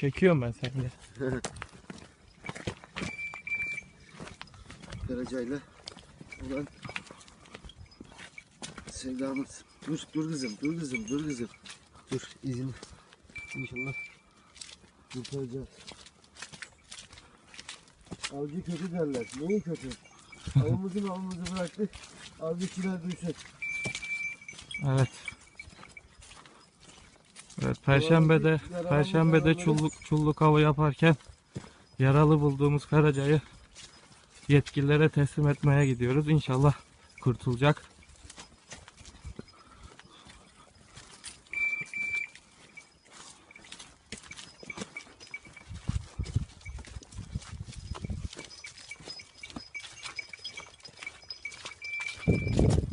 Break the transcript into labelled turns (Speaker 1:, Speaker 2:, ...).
Speaker 1: Çekiyorum ben seni.
Speaker 2: Karacayla olan sevdamız. Dur, dur kızım, dur kızım, dur kızım. Dur, izin. İnşallah kurtaracağız. Avcı kötü derler. Neyi kötü? Avımızın avımızı bıraktık. Avcıkiler duysun.
Speaker 1: Evet. Evet, perşembede perşembede çulluk çulluk avı yaparken yaralı bulduğumuz karacayı yetkililere teslim etmeye gidiyoruz. İnşallah kurtulacak. Thank you.